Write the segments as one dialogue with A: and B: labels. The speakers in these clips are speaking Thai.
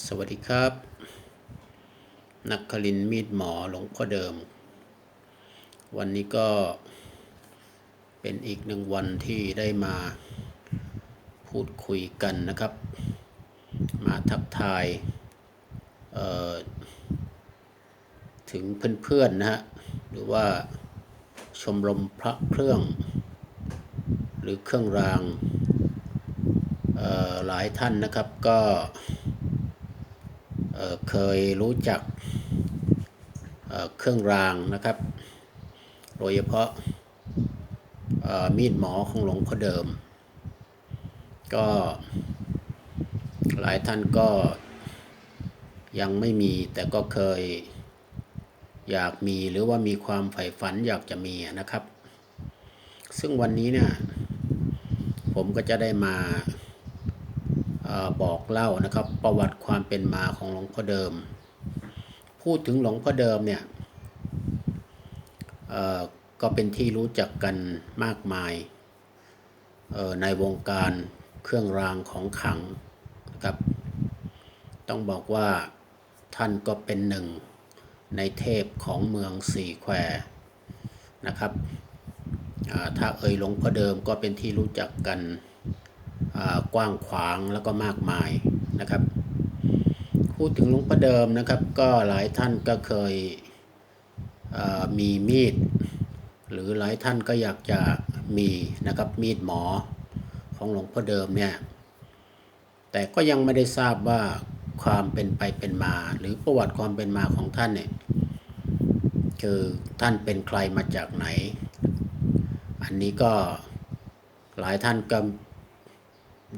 A: สวัสดีครับ นักคลินมีดหมอหลงพ่อเดิม วันนี้ก็เป็นอีกหนึ่งวันที่ได้มาพูดคุยกันนะครับ มาทักทายถึงเพื่อนๆนะฮะ หรือว่าชมรมพระเครื่อง หรือเครื่องรางหลายท่านนะครับก็ เคยรู้จักเเครื่องรางนะครับ โดยเฉพาะมีดหมอของหลวงพ่อเดิม ก็หลายท่านก็ยังไม่มีแต่ก็เคยอยากมีหรือว่ามีความใฝ่ฝันอยากจะมีนะครับ ซึ่งวันนี้เนี่ยผมก็จะได้มา บอกเล่านะครับ ประวัติความเป็นมาของหลวงพ่อเดิม พูดถึงหลวงพ่อเดิมเนี่ยก็เป็นที่รู้จักกันมากมายในวงการเครื่องรางของขังนะครับ ต้องบอกว่าท่านก็เป็นหนึ่งในเทพของเมืองสี่แควนะครับถ้าเอ่ยหลวงพ่อเดิมก็เป็นที่รู้จักกัน กว้างขวางแล้วก็มากมายนะครับ พูดถึงหลวงพ่อเดิมนะครับ ก็หลายท่านก็เคยมีมีด หรือหลายท่านก็อยากจะมีนะครับมีดหมอของหลวงพ่อเดิมเนี่ยแต่ก็ยังไม่ได้ทราบว่าความเป็นไปเป็นมา หรือประวัติความเป็นมาของท่านเนี่ยคือท่านเป็นใครมาจากไหน อันนี้ก็หลายท่านก็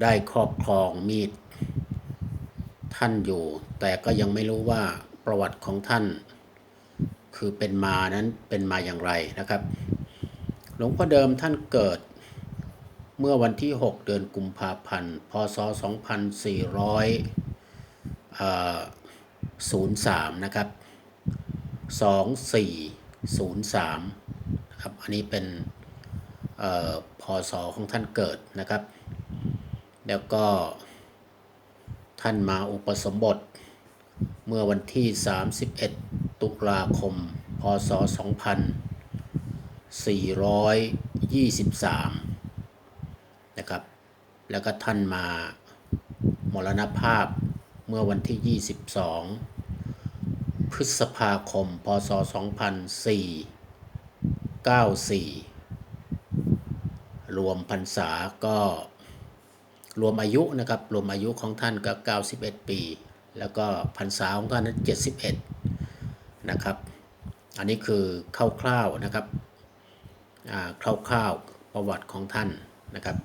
A: ได้ครอบครองมีดท่านอยู่ แต่ก็ยังไม่รู้ว่าประวัติของท่าน คือเป็นมานั้นเป็นมาอย่างไรนะครับ หลวงพ่อเดิมท่านเกิดเมื่อวันที่ 6 เดือนกุมภาพันธ์ พศ 2403 นะครับ 2403 นะครับ อันนี้เป็นอพศของท่านเกิดนะครับ แล้วก็ท่านมาอุปสมบท เมื่อวันที่ 31 ตุลาคม พศ 2423 นะครับ แล้วก็ท่านมามรณภาพเมื่อวันที่ 22 พฤษภาคม พศ 2494 รวมพรรษาก็ รวมอายุนะครับรวมอายุของท่านก็ 91 ปี แล้วก็พรรษาของท่านนั้น71 นะครับ อันนี้คือคร่าวๆนะครับอ่าคร่าวๆประวัติของท่านนะครับ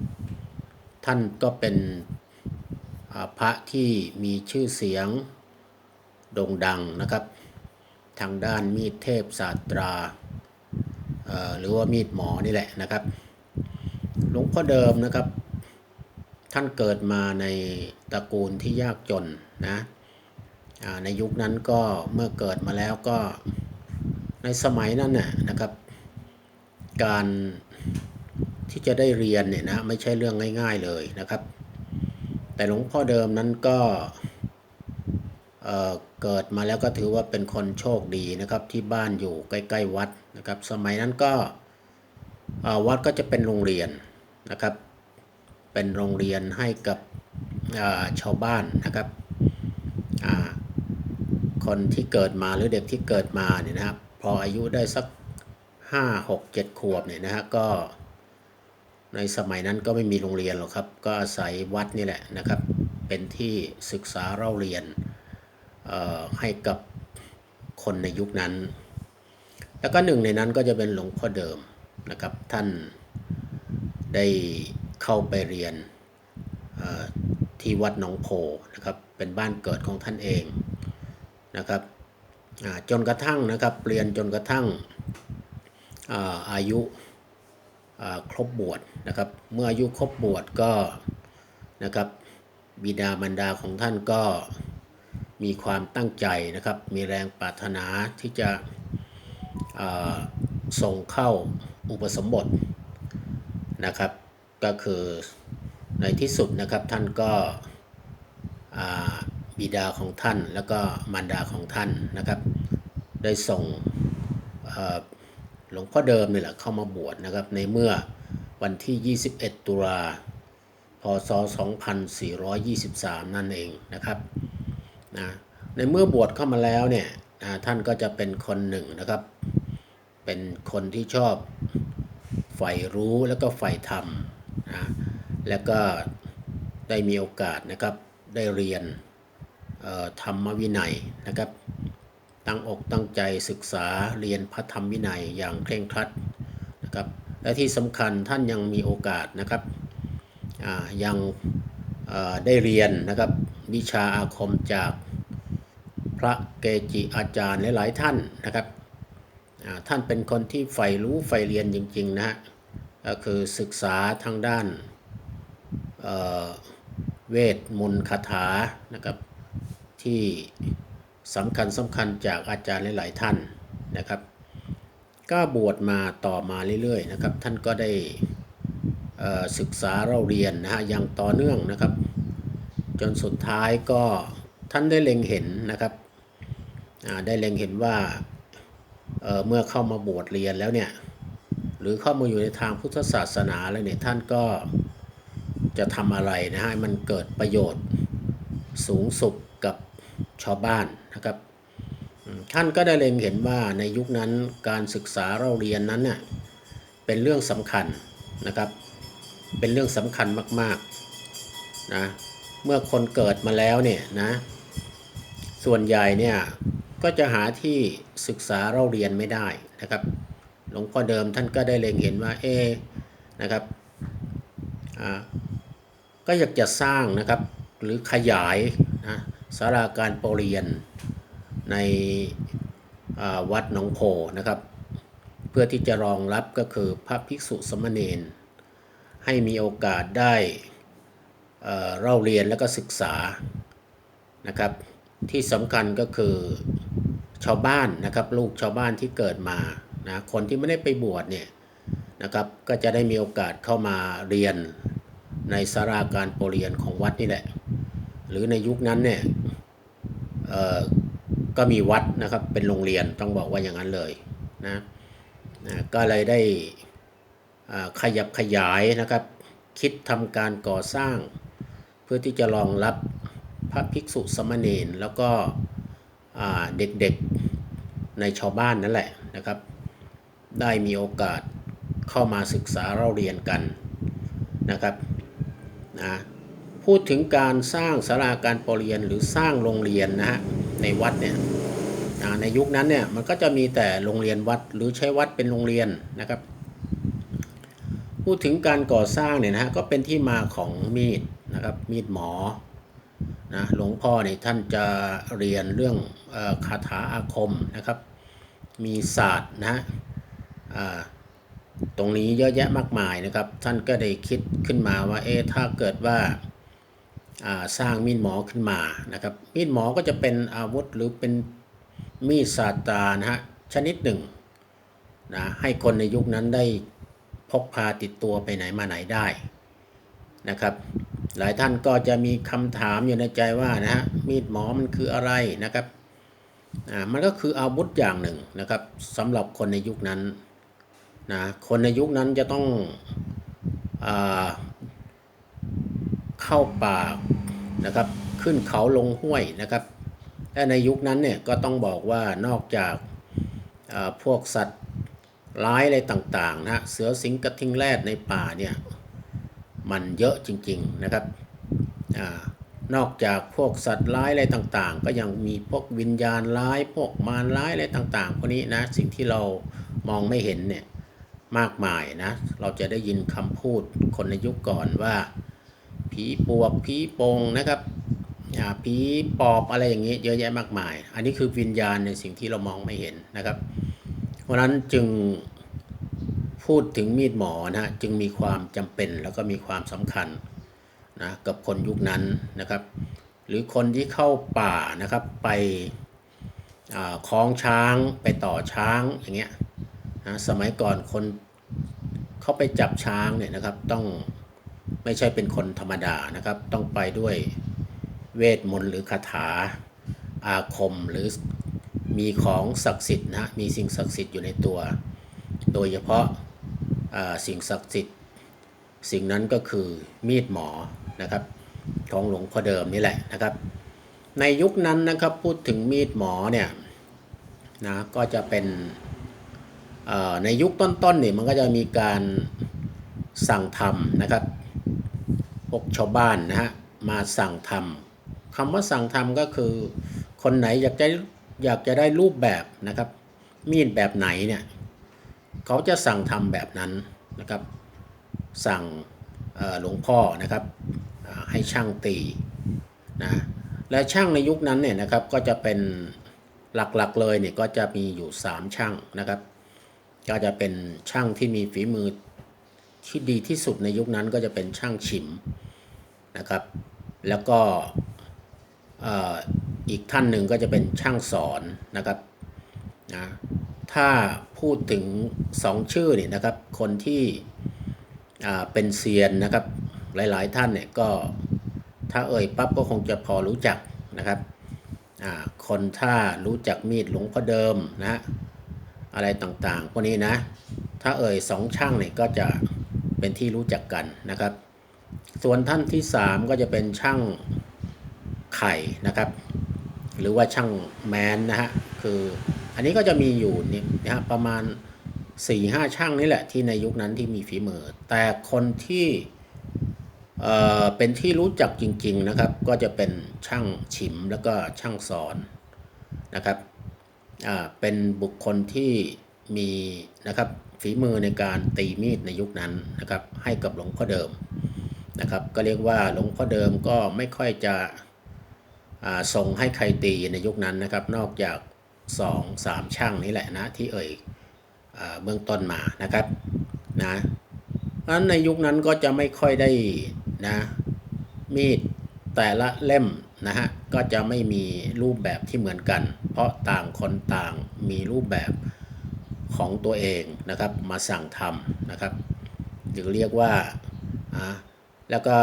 A: ท่านก็เป็นอาพระที่มีชื่อเสียงโด่งดังนะครับ ทางด้านมีดเทพศาสตราเอหรือว่ามีดหมอนี่แหละนะครับ หลวงพ่อเดิมนะครับ ท่านเกิดมาในตระกูลที่ยากจนนะในยุคนั้นก็เมื่อเกิดมาแล้วก็ในสมัยนั้นน่ะนะครับ การที่จะได้เรียนเนี่ยนะไม่ใช่เรื่องง่าย ๆเลยนะครับ แต่หลวงพ่อเดิมนั้นก็เเกิดมาแล้วก็ถือว่าเป็นคนโชคดีนะครับที่บ้านอยู่ใกล้ ๆ วัดนะครับ สมัยนั้นก็วัดก็จะเป็นโรงเรียนนะครับ เป็นโรงเรียนให้กับชาวบ้านนะครับคนที่เกิดมาหรือเด็กที่เกิดมาเนี่ยนะครับ พออายุได้สักห้าหกเจ็ดขวบเนี่ยนะฮะก็ ในสมัยนั้นก็ไม่มีโรงเรียนหรอกครับ ก็อาศัยวัดนี่แหละนะครับ เป็นที่ศึกษาเล่าเรียนให้กับคนในยุคนั้น แล้วก็หนึ่งในนั้นก็จะเป็นหลวงพ่อเดิมนะครับ ท่านได้ เข้าไปเรียนที่วัดหนองโพนะครับ เป็นบ้านเกิดของท่านเองนะครับจนกระทั่งนะครับเรียนจนกระทั่งอายุครบบวชนะครับ เมื่ออายุครบบวชก็นะครับบิดามารดาของท่านก็มีความตั้งใจนะครับ มีแรงปรารถนาที่จะส่งเข้าอุปสมบทนะครับ ก็คือในที่สุดนะครับท่านก็บิดาของท่านแล้วก็มารดาของท่านนะครับ ได้ส่งหลวงพ่อเดิมนี่แหละเข้ามาบวชนะครับ ในเมื่อวันที่ 21 ตุลาพศ 2423 นั่นเองนะครับนะในเมื่อบวชเข้ามาแล้วเนี่ยนะท่านก็จะเป็นคนหนึ่งนะครับ เป็นคนที่ชอบใฝ่รู้แล้วก็ใฝ่ธรรม นะแล้วก็ได้มีโอกาสนะครับได้เรียนธรรมวินัยนะครับ ตั้งอกตั้งใจศึกษาเรียนพระธรรมวินัยอย่างเคร่งครัดนะครับและที่สำคัญท่านยังมีโอกาสนะครับยังได้เรียนนะครับวิชาอาคมจากพระเกจิอาจารย์หลายๆท่านนะครับท่านเป็นคนที่ใฝ่รู้ใฝ่เรียนจริงๆนะฮะ ก็คือศึกษาทางด้านเเวทมนต์คาถานะครับที่สำคัญสำคัญจากอาจารย์หลายๆท่านนะครับก็บวชมาต่อมาเรื่อยๆนะครับท่านก็ได้ศึกษาเราเรียนนะฮะอย่างต่อเนื่องนะครับ จนสุดท้ายก็ท่านได้เล็งเห็นนะครับได้เล็งเห็นว่าเเมื่อเข้ามาบวชเรียนแล้วเนี่ย หรือเข้ามาอยู่ในทางพุทธศาสนาแล้วเนี่ยท่านก็จะทำอะไรนะฮะให้มันเกิดประโยชน์สูงสุดกับชาวบ้านนะครับ ท่านก็ได้เล็งเห็นว่าในยุคนั้นการศึกษาเราเรียนนั้นเนี่ยเป็นเรื่องสำคัญนะครับ เป็นเรื่องสำคัญมากๆนะเมื่อคนเกิดมาแล้วเนี่ยนะส่วนใหญ่เนี่ยก็จะหาที่ศึกษาเราเรียนไม่ได้นะครับ หลวงพ่อเดิมท่านก็ได้เล็งเห็นว่าเอนะครับก็อยากจะสร้างนะครับหรือขยายนะสาราการประเรียนในวัดหนองโพนะครับ เพื่อที่จะรองรับก็คือพระภิกษุสมณเณรให้มีโอกาสได้เล่าเรียนแล้วก็ศึกษานะครับ ที่สำคัญก็คือชาวบ้านนะครับ ลูกชาวบ้านที่เกิดมา นะคนที่ไม่ได้ไปบวชเนี่ยนะครับก็จะได้มีโอกาสเข้ามาเรียนในสาราการปรเรียนของวัดนี่แหละ หรือในยุคนั้นเนี่ยก็มีวัดนะครับเป็นโรงเรียนต้องบอกว่าอย่างนั้นเลยนะนะก็เลยได้ขยับขยายนะครับ คิดทำการก่อสร้าง เพื่อที่จะรองรับพระภิกษุสมณเณรแล้วก็เด็กๆในชาวบ้านนั่นแหละนะครับ ได้มีโอกาสเข้ามาศึกษาเราเรียนกันนะครับนะพูดถึงการสร้างศาลาการประเรียนหรือสร้างโรงเรียนนะฮะในวัดเนี่ยในยุคนั้นเนี่ยมันก็จะมีแต่โรงเรียนวัดหรือใช้วัดเป็นโรงเรียนนะครับ พูดถึงการก่อสร้างเนี่ยนะฮะก็เป็นที่มาของมีดนะครับมีดหมอนะหลวงพ่อเนี่ยท่านจะเรียนเรื่องคาถาอาคมนะครับ มีศาสตร์นะฮะ ตรงนี้เยอะแยะมากมายนะครับ ท่านก็ได้คิดขึ้นมาว่าเอ๊ะถ้าเกิดว่าสร้างมีดหมอขึ้นมานะครับ มีดหมอก็จะเป็นอาวุธหรือเป็นมีดศาตานะฮะชนิดหนึ่งนะให้คนในยุคนั้นได้พกพาติดตัวไปไหนมาไหนได้นะครับ หลายท่านก็จะมีคำถามอยู่ในใจว่านะฮะมีดหมอมันคืออะไรนะครับอ่ามันก็คืออาวุธอย่างหนึ่งนะครับสำหรับคนในยุคนั้น นะคนในยุคนั้นจะต้องอเข้าป่านะครับ ขึ้นเขาลงห้วยนะครับและในยุคนั้นเนี่ยก็ต้องบอกว่านอกจากาพวกสัตว์ร้ายอะไรต่างๆนะเสือสิงห์กระทิงแรดในป่าเนี่ยมันเยอะจริงๆนะครับอนอกจากพวกสัตว์ร้ายอะไรต่างๆ ก็ยังมีพวกวิญญาณร้ายพวกมารร้ายอะไรต่างๆพวกนี้นะสิ่งที่เรามองไม่เห็นเนี่ย มากมายนะ เราจะได้ยินคำพูดคนในยุคก่อนว่า ผีปวกผีโปงนะครับผีปอบอะไรอย่างนี้เยอะแยะมากมาย อันนี้คือวิญญาณในสิ่งที่เรามองไม่เห็นนะครับ เพราะนั้นจึงพูดถึงมีดหมอนะจึงมีความจำเป็นแล้วก็มีความสำคัญนะกับคนยุคนั้นนะครับ หรือคนที่เข้าป่านะครับไปคล้องช้างไปต่อช้างอย่างเงี้ย นะสมัยก่อนคนเขาไปจับช้างเนี่ยนะครับ ต้องไม่ใช่เป็นคนธรรมดานะครับ ต้องไปด้วยเวทมนต์หรือคาถาอาคมหรือมีของศักดิ์สิทธิ์นะมีสิ่งศักดิ์สิทธิ์อยู่ในตัว โดยเฉพาะาสิ่งศักดิ์สิทธิ์ สิ่งนั้นก็คือมีดหมอนะครับของหลวงพ่อเดิมนี่แหละนะครับ ในยุคนั้นนะครับพูดถึงมีดหมอเนี่ยนะก็จะเป็น ในยุคต้นๆเนี่ยมันก็จะมีการสั่งทำนะครับพวกชาวบ้านนะฮะมาสั่งทำคำว่าสั่งทำก็คือ คนไหนอยากจะอยากจะได้รูปแบบนะครับ มีดแบบไหนเนี่ยเขาจะสั่งทำแบบนั้นนะครับ สั่งหลวงพ่อนะครับให้ช่างตีนะและช่างในยุคนั้นเนี่ยนะครับก็จะเป็นหลักๆเลยเนี่ยก็จะมีอยู่ 3 ช่างนะครับ ก็จะเป็นช่างที่มีฝีมือที่ดีที่สุดในยุคนั้นก็จะเป็นช่างฉิมนะครับ แล้วก็อีกท่านหนึ่งก็จะเป็นช่างสอนนะครับนะถ้าพูดถึงสองชื่อนี่นะครับ คนที่เป็นเซียนนะครับหลายๆท่านเนี่ยก็ถ้าเอ่ยปั๊บก็คงจะพอรู้จักนะครับคนถ้ารู้จักมีดหลวงพ่อเดิมนะฮะ อะไรต่างๆ พวกนี้นะ ถ้าเอ่ยสองช่างเนี่ยก็จะเป็นที่รู้จักกันนะครับ ส่วนท่านที่สามก็จะเป็นช่างไข่นะครับ หรือว่าช่างแมนนะฮะ คืออันนี้ก็จะมีอยู่นี่นะฮะประมาณสี่ห้าช่างนี่แหละที่ในยุคนั้นที่มีฝีมือ แต่คนที่เอ่อเป็นที่รู้จักจริง ๆนะครับ ก็จะเป็นช่างฉิมแล้วก็ช่างสอนนะครับ เป็นบุคคลที่มีนะครับฝีมือในการตีมีดในยุคนั้นนะครับ ให้กับหลวงพ่อเดิมนะครับ ก็เรียกว่าหลวงพ่อเดิมก็ไม่ค่อยจะส่งให้ใครตีในยุคนั้นนะครับ นอกจากสองสามช่างนี้แหละนะที่เอ่ยเบื้องต้นมานะครับนะเพราะฉะนั้นในยุคนั้นก็จะไม่ค่อยได้นะมีดแต่ละเล่มนะฮะก็จะไม่มีรูปแบบที่เหมือนกัน ราะต่างคนต่างมีรูปแบบของตัวเองนะครับมาสั่งทำนะครับหรือเรียกว่าอ่าแล้วก็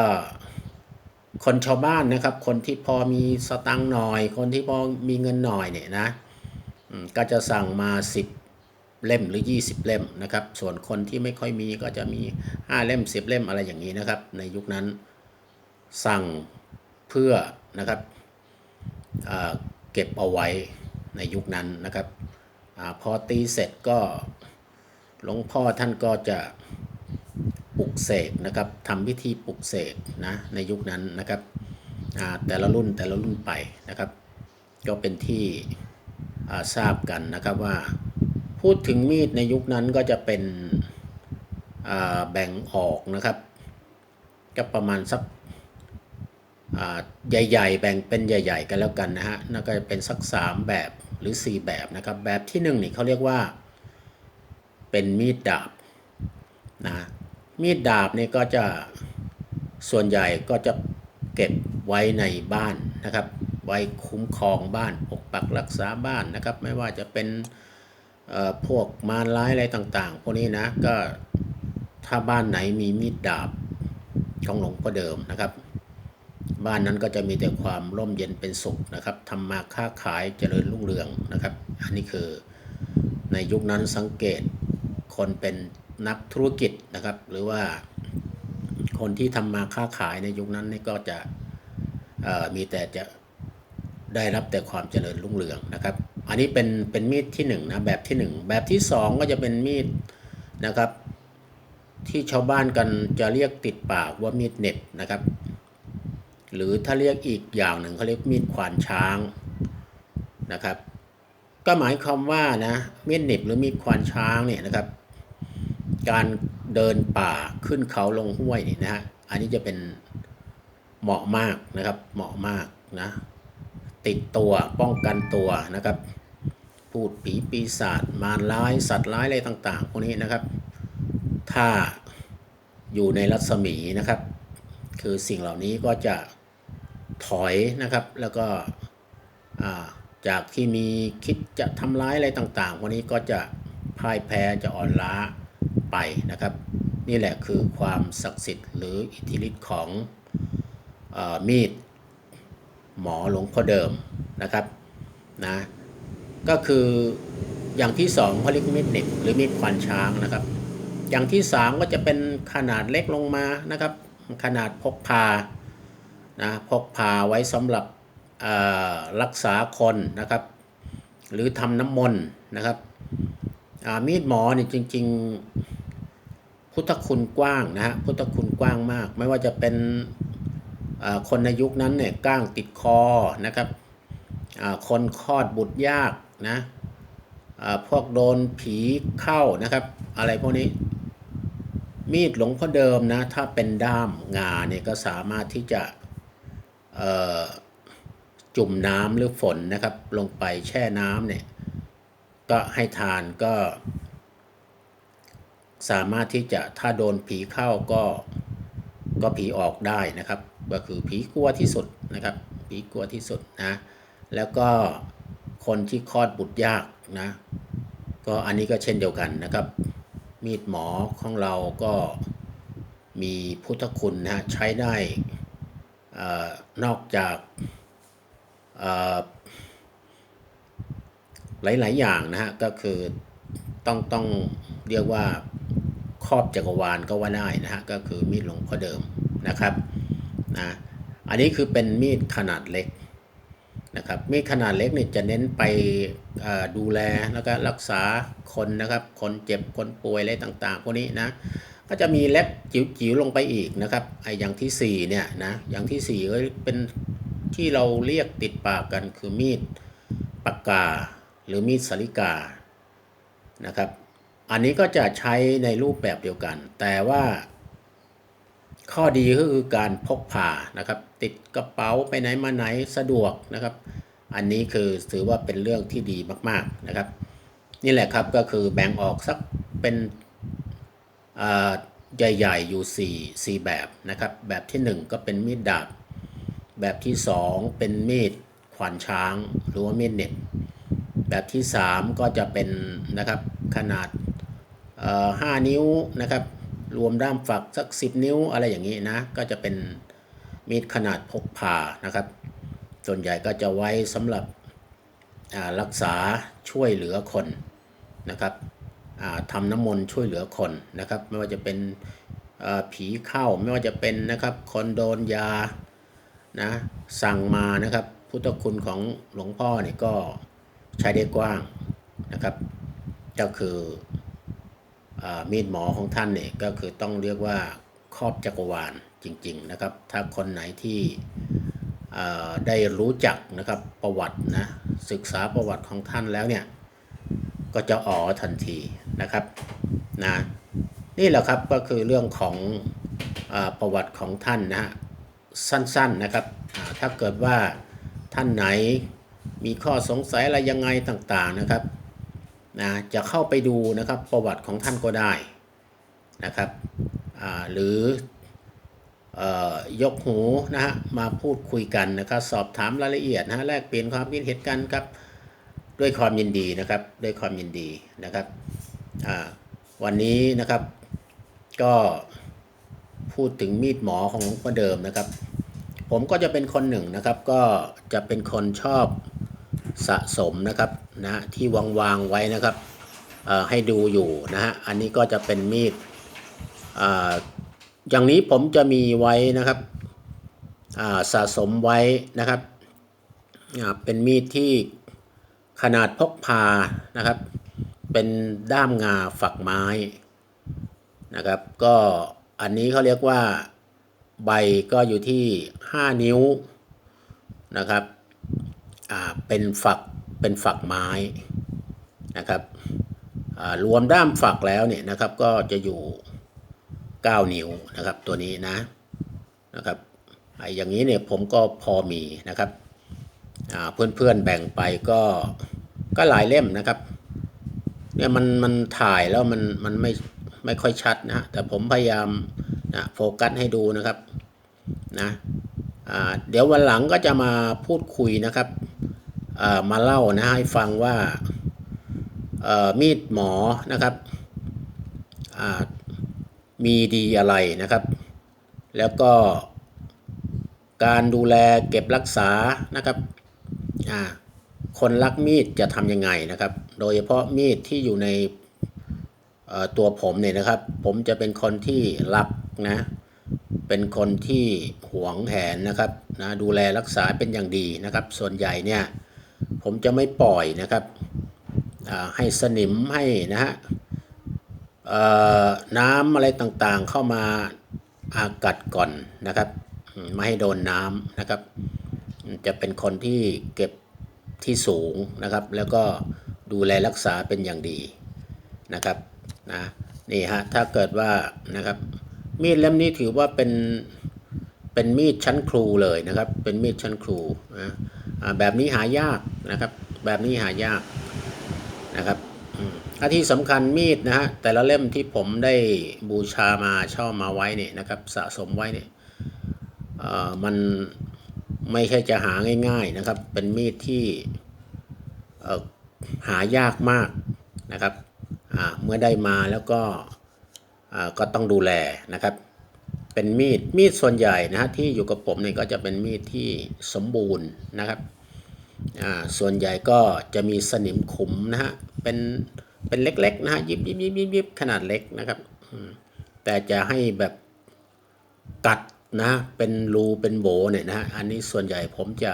A: คนชาวบ้านนะครับ คนที่พอมีสตังค์หน่อย คนที่พอมีเงินหน่อยเนี่ยนะก็จะสั่งมา 10 เล่มหรือ 20 เล่มนะครับ ส่วนคนที่ไม่ค่อยมีก็จะมี 5 เล่ม 10 เล่มอะไรอย่างนี้นะครับ ในยุคนั้นสั่งเพื่อนะครับเก็บเอาไว้ ในยุคนั้นนะครับอพอตีเสร็จก็หลวงพ่อท่านก็จะปลุกเสกนะครับทำพิธีปลุกเสกนะในยุคนั้นนะครับแต่ละรุ่นแต่ละรุ่นไปนะครับ ก็เป็นที่ทราบกันนะครับว่า พูดถึงมีดในยุคนั้นก็จะเป็นแบ่งออกนะครับก็ประมาณสักใหญ่ ๆ แบ่งเป็นใหญ่ ๆ กันแล้วกันนะฮะนั่นก็จะเป็นสักสามแบบ รือ 4 แบบนะครับ แบบที่หนึ่งนี่เขาเรียกว่า เป็นมีดดาบนะมีดดาบนี่ก็จะส่วนใหญ่ก็จะเก็บไว้ในบ้านนะครับ ไว้คุ้มครองบ้านปกปักรักษาบ้านนะครับ ไม่ว่าจะเป็นพวกมารร้ายอะไรต่าง ๆ พวกนี้นะก็ถ้าบ้านไหนมีมีดดาบของหลวงพ่อเดิมนะครับ บ้านนั้นก็จะมีแต่ความร่มเย็นเป็นสุขนะครับทำมาค้าขายเจริญรุ่งเรืองนะครับ อันนี้คือในยุคนั้นสังเกตคนเป็นนักธุรกิจนะครับ หรือว่าคนที่ทำมาค้าขายในยุคนั้นนี่ก็จะมีแต่จะได้รับแต่ความเจริญรุ่งเรืองนะครับ อันนี้เป็นเป็นมีดที่หนึ่งนะแบบที่หนึ่งแบบที่สองก็จะเป็นมีดนะครับ ที่ชาวบ้านกันจะเรียกติดปากว่ามีดเหน็บนะครับ หรือถ้าเรียกอีกอย่างหนึ่งเขาเรียกมีดขวานช้างนะครับ ก็หมายความว่านะมีดเหน็บหรือมีดควานช้างเนี่ยนะครับ การเดินป่าขึ้นเขาลงห้วยนี่นะฮะอันนี้จะเป็นเหมาะมากนะครับเหมาะมากนะติดตัวป้องกันตัวนะครับพูดผีปีศาจมารร้ายสัตว์ร้ายอะไรต่าง ๆ พวกนี้นะครับ ถ้าอยู่ในรัศมีนะครับ คือสิ่งเหล่านี้ก็จะ ถอยนะครับ แล้วก็จากที่มีคิดจะทำร้ายอะไรต่างๆวกนี้ก็จะพ่ายแพ้จะอ่อนล้าไปนะครับ นี่แหละคือความศักดิ์สิทธิ์หรืออิทธิฤทธิ์ของอมีดหมอหลวงพ่อเดิมนะครับนะก็คืออย่างที่สองเขาเรียกมีดเหน็บหรือมีดควานช้างนะครับ อย่างที่สามก็จะเป็นขนาดเล็กลงมานะครับ ขนาดพกพา นะพกพาไว้สำหรับรักษาคนนะครับ หรือทำน้ำมนต์นะครับมีดหมอเนี่ยจริง ๆ พุทธคุณกว้างนะฮะพุทธคุณกว้างมาก ไม่ว่าจะเป็นคนในยุคนั้นเนี่ยก้างติดคอนะครับคนคลอดบุตรยากนะพวกโดนผีเข้านะครับ อะไรพวกนี้ มีดหลวงพ่อเดิมนะ ถ้าเป็นด้ามงาเนี่ยก็สามารถที่จะ จุ่มน้ำหรือฝนนะครับ ลงไปแช่น้ำเนี่ย ก็ให้ทานก็ สามารถที่จะถ้าโดนผีเข้าก็ก็ผีออกได้นะครับ ก็คือผีกลัวที่สุดนะครับ ผีกลัวที่สุดนะ แล้วก็คนที่คลอดบุตรยากนะ ก็อันนี้ก็เช่นเดียวกันนะครับ มีดหมอของเราก็มีพุทธคุณนะใช้ได้ นอกจากหลาย ๆ อย่างนะฮะ ก็คือต้องต้องเรียกว่าครอบจักรวาลก็ว่าได้นะฮะ ก็คือมีดหลวงพ่อเดิมนะครับนะอันนี้คือเป็นมีดขนาดเล็กนะครับมีดขนาดเล็กเนี่ยจะเน้นไปดูแลแล้วก็รักษาคนนะครับ คนเจ็บคนป่วยอะไรต่าง ๆ พวกนี้นะ ก็จะมีเล็บจิ๋วๆลงไปอีกนะครับไอ้อย่างที่สี่เนี่ยนะอย่างที่สี่ก็เป็นที่เราเรียกติดปากกันคือมีดปากกา หรือมีดสาลิกานะครับ อันนี้ก็จะใช้ในรูปแบบเดียวกัน แต่ว่า ข้อดีก็คือการพกพานะครับ ติดกระเป๋าไปไหนมาไหนสะดวกนะครับ อันนี้คือถือว่าเป็นเรื่องที่ดีมากๆนะครับ นี่แหละครับก็คือแบ่งออกสักเป็น ใหญ่ๆอยู่4 4แบบนะครับ แบบที่ 1 ก็เป็นมีดดาบ แบบที่ 2 เป็นมีดขวานช้างหรือว่ามีดเน็บแบบที่ 3 ก็จะเป็นนะครับขนาดเอ่อ5นิ้วนะครับ รวมด้ามฝักสัก 10 นิ้วอะไรอย่างนี้นะ ก็จะเป็นมีดขนาดพกพานะครับ ส่วนใหญ่ก็จะไว้สำหรับรักษาช่วยเหลือคนนะครับ ทำน้ำมนต์ช่วยเหลือคนนะครับ ไม่ว่าจะเป็นผีเข้าไม่ว่าจะเป็นนะครับคนโดนยานะสั่งมานะครับพุทธคุณของหลวงพ่อเนี่ยก็ใช้ได้กว้างนะครับ ก็คืออมีดหมอของท่านเนี่ยก็คือต้องเรียกว่าครอบจักรวาลจริง ๆนะครับ ถ้าคนไหนที่ได้รู้จักนะครับประวัตินะศึกษาประวัติของท่านแล้วเนี่ย ก็จะอ๋อทันทีนะครับนะนี่แหละครับก็คือเรื่องของอประวัติของท่านนะฮะสั้นๆนะครับถ้าเกิดว่าท่านไหนมีข้อสงสัยอะไรยังไงต่างๆนะครับนะจะเข้าไปดูนะครับประวัติของท่านก็ได้นะครับหรือเอ่อยกหูนะฮะมาพูดคุยกันนะครับสอบถามรายละเอียดนะฮะแลกเปลี่ยนความคิดเห็นกันครับ ด้วยความยินดีนะครับ ด้วยความยินดีนะครับวันนี้นะครับ ก็พูดถึงมีดหมอของหลวงพ่อเดิมนะครับ ผมก็จะเป็นคนหนึ่งนะครับ ก็จะเป็นคนชอบสะสมนะครับนะที่วางวางไว้นะครับให้ดูอยู่นะฮะอันนี้ก็จะเป็นมีดออย่างนี้ผมจะมีไว้นะครับสะสมไว้นะครับเป็นมีดที่ ขนาดพกพานะครับ เป็นด้ามงาฝักไม้นะครับ ก็อันนี้เขาเรียกว่าใบก็อยู่ที่ 5 นิ้วนะครับอ่าเป็นฝักเป็นฝักไม้นะครับอ่ารวมด้ามฝักแล้วเนี่ยนะครับ ก็จะอยู่ 9 นิ้วนะครับ ตัวนี้นะนะครับไอ้อย่างนี้เนี่ยผมก็พอมีนะครับ เพื่อนๆแบ่งไปก็ก็หลายเล่มนะครับ เนี่ยมันมันถ่ายแล้วมันมันไม่ไม่ค่อยชัดนะแต่ผมพยายามนะโฟกัสให้ดูนะครับนะเดี๋ยววันหลังก็จะมาพูดคุยนะครับมาเล่านะให้ฟังว่ามีดหมอนะครับมีดีอะไรนะครับ แล้วก็การดูแลเก็บรักษานะครับ คนรักมีดจะทำยังไงนะครับ โดยเฉพาะมีดที่อยู่ในตัวผมเนี่ยนะครับ ผมจะเป็นคนที่รักนะ เป็นคนที่หวงแหนนะครับนะดูแลรักษาเป็นอย่างดีนะครับ ส่วนใหญ่เนี่ยผมจะไม่ปล่อยนะครับให้สนิมให้นะฮะน้ำอะไรต่างๆเข้ามาอากัดก่อนนะครับ ไม่ให้โดนน้ำนะครับ จะเป็นคนที่เก็บที่สูงนะครับ แล้วก็ดูแลรักษาเป็นอย่างดีนะครับนะนี่ฮะถ้าเกิดว่านะครับมีดเล่มนี้ถือว่าเป็นเป็นมีดชั้นครูเลยนะครับ เป็นมีดชั้นครูนะแบบนี้หายากนะครับ แบบนี้หายากนะครับอันที่สำคัญมีดนะฮะแต่ละเล่มที่ผมได้บูชามาเช่ามาไว้เนี่ยนะครับ สะสมไว้เนี่ยเอ่อมัน ไม่ใช่จะหาง่าย ๆนะครับ เป็นมีดที่หายากมากนะครับเมื่อได้มาแล้วก็ก็ต้องดูแลนะครับ เป็นมีดมีดส่วนใหญ่นะฮะที่อยู่กับผมเนี่ยก็จะเป็นมีดที่สมบูรณ์นะครับส่วนใหญ่ก็จะมีสนิมขุมนะฮะเป็นเป็นเล็กๆนะฮะยิบยิบยิบยิบยิบขนาดเล็กนะครับ แต่จะให้แบบกัด นะเป็นรูเป็นโบเนี่ยนะฮะอันนี้ส่วนใหญ่ผมจะ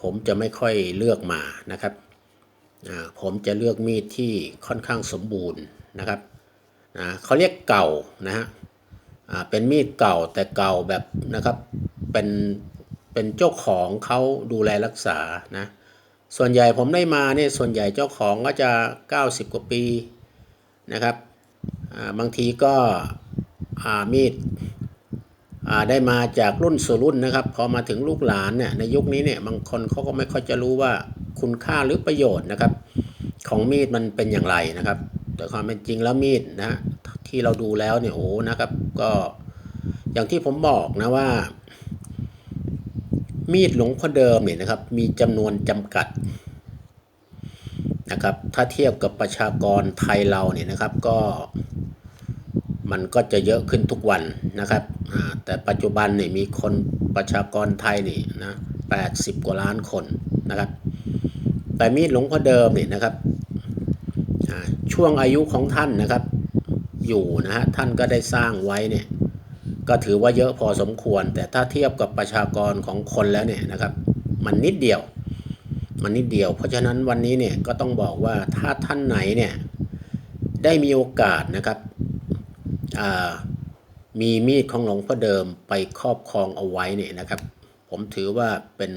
A: ผมจะไม่ค่อยเลือกมานะครับอ่าผมจะเลือกมีดที่ค่อนข้างสมบูรณ์นะครับอ่าเขาเรียกเก่านะฮะอ่าเป็นมีดเก่าแต่เก่าแบบนะครับเป็นเป็นเจ้าของเขาดูแลรักษานะส่วนใหญ่ผมได้มาเนี่ยส่วนใหญ่เจ้าของก็จะ 90 กว่าปีนะครับอ่าบางทีก็มีด ได้มาจากรุ่นสู่รุ่นนะครับ พอมาถึงลูกหลานเนี่ยในยุคนี้เนี่ยบางคนเขาก็ไม่ค่อยจะรู้ว่าคุณค่าหรือประโยชน์นะครับ ของมีดมันเป็นอย่างไรนะครับ แต่ความเป็นจริงแล้วมีดนะที่เราดูแล้วเนี่ยโอ้นะครับ ก็อย่างที่ผมบอกนะว่า มีดหลวงพ่อเดิมเนี่ยนะครับ มีจำนวนจำกัดนะครับ ถ้าเทียบกับประชากรไทยเราเนี่ยนะครับ ก็ มันก็จะเยอะขึ้นทุกวันนะครับ แต่ปัจจุบันเนี่ยมีคนประชากรไทยนี่นะ80กว่าล้านคนนะครับ แต่มีดหลวงพ่อเดิมเนี่ยนะครับ ช่วงอายุของท่านนะครับ อยู่นะฮะท่านก็ได้สร้างไว้เนี่ยก็ถือว่าเยอะพอสมควร แต่ถ้าเทียบกับประชากรของคนแล้วเนี่ยนะครับ มันนิดเดียว มันนิดเดียว เพราะฉะนั้นวันนี้เนี่ยก็ต้องบอกว่าถ้าท่านไหนเนี่ยได้มีโอกาสนะครับ มีมีดของหลวงพ่อเดิมไปครอบครองเอาไว้เนี่ยนะครับ ผมถือว่าเป็น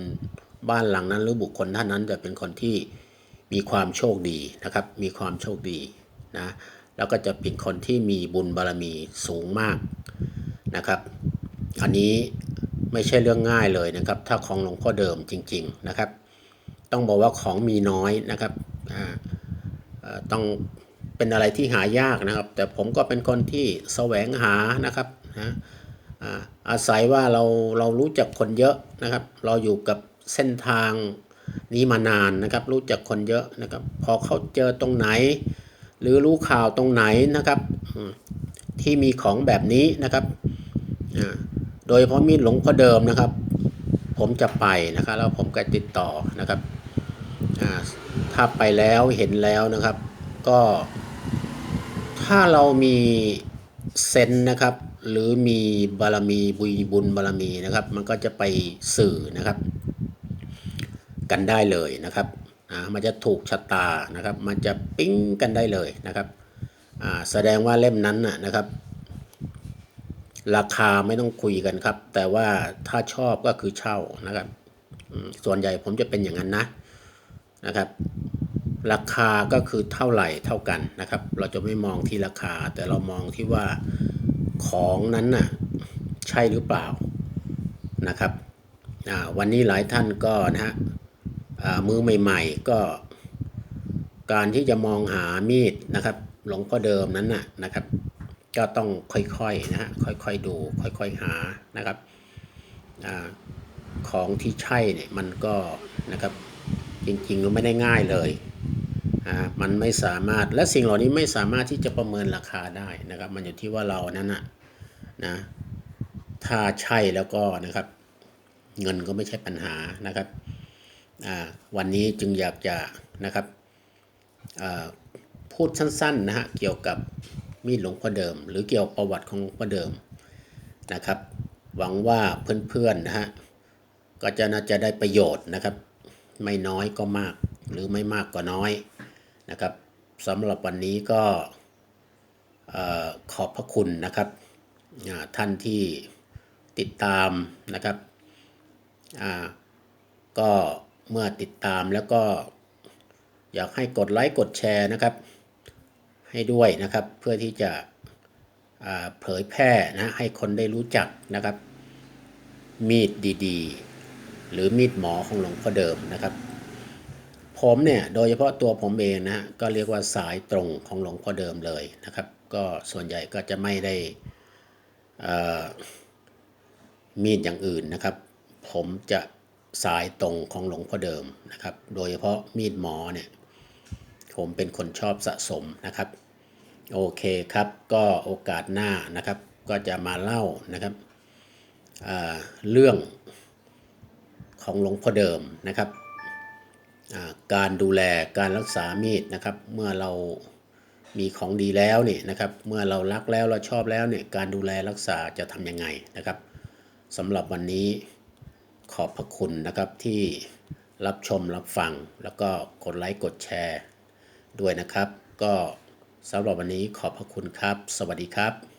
A: บ้านหลังนั้นหรือบุคคลท่านนั้นจะเป็นคนที่มีความโชคดีนะครับ มีความโชคดีนะแล้วก็จะเป็นคนที่มีบุญบารรมีสูงมากนะครับ อันนี้ไม่ใช่เรื่องง่ายเลยนะครับ ถ้าของหลวงพ่อเดิมจริง ๆนะครับ ต้องบอกว่าของมีน้อยนะครับต้อง เป็นอะไรที่หายากนะครับ แต่ผมก็เป็นคนที่แสวงหานะครับนะอาศัยว่าเราเรารู้จักคนเยอะนะครับ เราอยู่กับเส้นทางนี้มานานนะครับ รู้จักคนเยอะนะครับ พอเขาเจอตรงไหน หรือรู้ข่าวตรงไหนนะครับ ที่มีของแบบนี้นะครับโดยเฉพาะมีหลงพ่อเดิมนะครับ ผมจะไปนะครับแล้วผมก็ติดต่อนะครับถ้าไปแล้วเห็นแล้วนะครับ ก็ ถ้าเรามีเซนนะครับ หรือมีบารมีบุญบุญบารมีนะครับ มันก็จะไปสื่อนะครับ กันได้เลยนะครับอ่ามันจะถูกชะตานะครับ มันจะปิ๊งกันได้เลยนะครับอ่าแสดงว่าเล่มนั้นนะครับ ราคาไม่ต้องคุยกันครับ แต่ว่าถ้าชอบก็คือเช่านะครับ ส่วนใหญ่ผมจะเป็นอย่างนั้นนะนะครับ ราคาก็คือเท่าไหร่เท่ากันนะครับ เราจะไม่มองที่ราคา แต่เรามองที่ว่าของนั้นน่ะใช่หรือเปล่านะครับวันนี้หลายท่านก็นะฮะอ่ามือใหม่ ๆ ก็ การที่จะมองหามีดนะครับ หลงพ่อเดิมนั้นน่ะนะครับ ก็ต้องค่อยๆนะฮะค่อยๆดูค่อยๆหานะครับอของที่ใช่เนี่ยมันก็นะครับจริงๆก็ไม่ได้ง่ายเลย มันไม่สามารถและสิ่งเหล่านี้ไม่สามารถที่จะประเมินราคาได้นะครับ มันอยู่ที่ว่าเรานั้นนะนะถ้าใช่แล้วก็นะครับ เงินก็ไม่ใช่ปัญหานะครับวันนี้จึงอยากจะนะครับพูดสั้นๆนะฮะเกี่ยวกับมีดหลวงพ่อเดิม หรือเกี่ยวกับประวัติของหลวงพ่อเดิมนะครับ หวังว่าเพื่อนๆนะฮะก็จะน่าจะได้ประโยชน์นะครับ ไม่น้อยก็มากหรือไม่มากก็น้อย นะครับสำหรับวันนี้ก็ขอบพระคุณนะครับท่านที่ติดตามนะครับก็เมื่อติดตามแล้วก็อยากให้กดไลค์กดแชร์นะครับ ให้ด้วยนะครับเพื่อที่จะเผยแพร่นะให้คนได้รู้จักนะครับ มีดดีๆ หรือมีดหมอของหลวงพ่อเดิมนะครับ ผมเนี่ยโดยเฉพาะตัวผมเองนะฮะก็เรียกว่าสายตรงของหลวงพ่อเดิมเลยนะครับ ก็ส่วนใหญ่ก็จะไม่ได้อ่อมีดอย่างอื่นนะครับ ผมจะสายตรงของหลวงพ่อเดิมนะครับ โดยเฉพาะมีดหมอเนี่ยผมเป็นคนชอบสะสมนะครับ โอเคครับก็โอกาสหน้านะครับ ก็จะมาเล่านะครับอ่าเรื่องของหลวงพ่อเดิมนะครับ การดูแลการรักษามีดนะครับ เมื่อเรามีของดีแล้วเนี่ยนะครับ เมื่อเรารักแล้วเราชอบแล้วเนี่ยการดูแลรักษาจะทำยังไงนะครับสำหรับวันนี้ขอบพระคุณนะครับที่รับชมรับฟัง แล้วก็กดไลค์กดแชร์ด้วยนะครับ ก็สำหรับวันนี้ขอบพระคุณครับ สวัสดีครับ